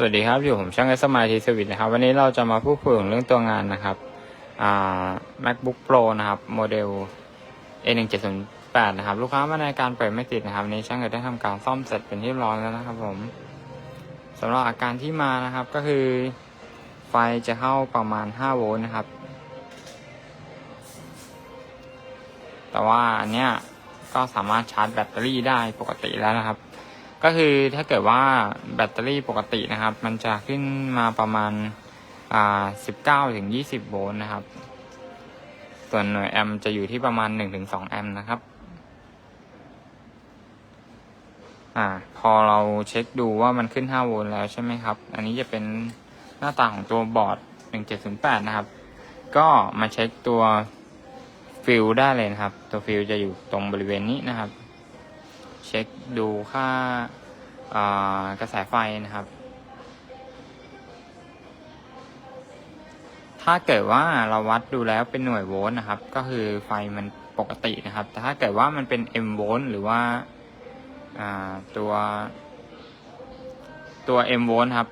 สวัสดีครับ อยู่ผมช่างเอสมาทีสวิตนะครับ วันนี้เราจะมาพูดคุยเรื่องตัวงานนะครับ MacBook Pro นะครับโมเดล A1708 นะครับ ลูกค้ามาในการเปิดไม่ติดนะครับนี้ช่างก็ได้ทำการซ่อมเสร็จเป็นที่เรียบร้อยแล้วนะครับผมสำหรับอาการที่มานะครับก็คือ ไฟจะเข้าประมาณ 5 โวลต์นะครับ แต่ว่าอันเนี้ยก็สามารถชาร์จแบตเตอรี่ได้ปกติแล้วนะครับ ก็คือถ้าเกิดว่าแบตเตอรี่ปกตินะครับ มันจะขึ้นมาประมาณอ่า19ถึง20โวลต์นะครับ ส่วนหน่วยแอมป์จะอยู่ที่ประมาณ1-2แอมป์นะครับอ่าพอเราเช็คดูว่ามันขึ้น5โวลต์แล้วใช่ไหมครับ อันนี้จะเป็นหน้าตาของตัวบอร์ด1708นะครับ ก็มาเช็คตัวฟิลได้เลยนะครับ ตัวฟิลจะอยู่ตรงบริเวณนี้นะครับ เช็คดูค่าากระแสไฟนะครับ ถ้าเกิดว่าเราวัดดูแล้วเป็นหน่วยโวลต์นะครับ ก็คือไฟมันปกตินะครับ แต่ถ้าเกิดว่ามันเป็น m โวลต์หรือว่าอ่าตัวตัว m โวลต์ครับ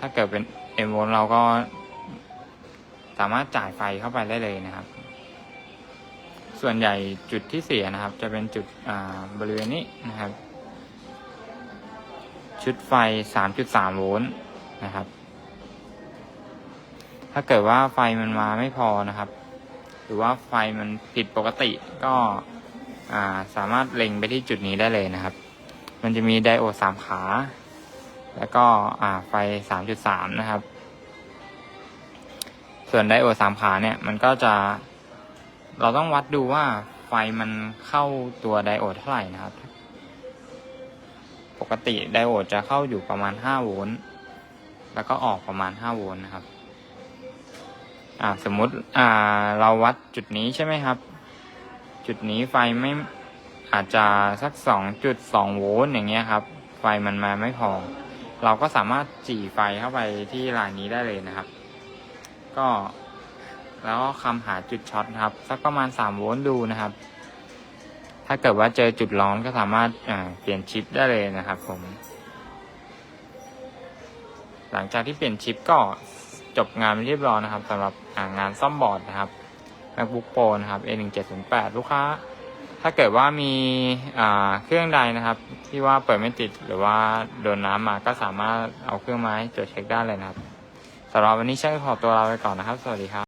ถ้าเกิดเป็น m โวลต์เราก็สามารถจ่ายไฟเข้าไปได้เลยนะครับ ส่วนใหญ่จุดที่เสียนะครับ จะเป็นจุดบริเวณนี้นะครับ ชุดไฟ 3.3 โวลต์นะครับ ถ้าเกิดว่าไฟมันมาไม่พอนะครับ หรือว่าไฟมันผิดปกติก็าสามารถเล็งไปที่จุดนี้ได้เลยนะครับ มันจะมีไดโอดสามขา แล้วก็ไฟ 3.3 นะครับ ส่วนไดโอดสามขาเนี่ยมันก็จะ เราต้องวัดดูว่าไฟมันเข้าตัวไดโอดเท่าไหร่นะครับ ปกติไดโอดจะเข้าอยู่ประมาณ 5 โวลต์ แล้วก็ออกประมาณ 5 โวลต์นะครับ อ่า สมมุติ อ่า เราวัดจุดนี้ใช่ไหมครับ จุดนี้ไฟไม่อาจจะสัก 2.2 โวลต์อย่างเงี้ยครับ ไฟมันมาไม่พอ เราก็สามารถจี่ไฟเข้าไปที่ลายนี้ได้เลยนะครับ ก็ แล้วก็คำหาจุดช็อตนะครับ สักประมาณ 3 โวลต์ดูนะครับ ถ้าเกิดว่าเจอจุดร้อนก็สามารถเปลี่ยนชิปได้เลยนะครับ ผม หลังจากที่เปลี่ยนชิปก็จบงานเรียบร้อยนะครับสำหรับงานซ่อมบอร์ดนะครับ MacBook Pro นะครับ A1708 ลูกค้า ถ้าเกิดว่ามีเครื่องใดนะครับ ที่ว่าเปิดไม่ติดหรือว่าโดนน้ำมาก็สามารถเอาเครื่องไม้ตรวจเช็คได้เลยนะครับสำหรับวันนี้ช่างขอตัวลาไปก่อนนะครับ สวัสดีครับ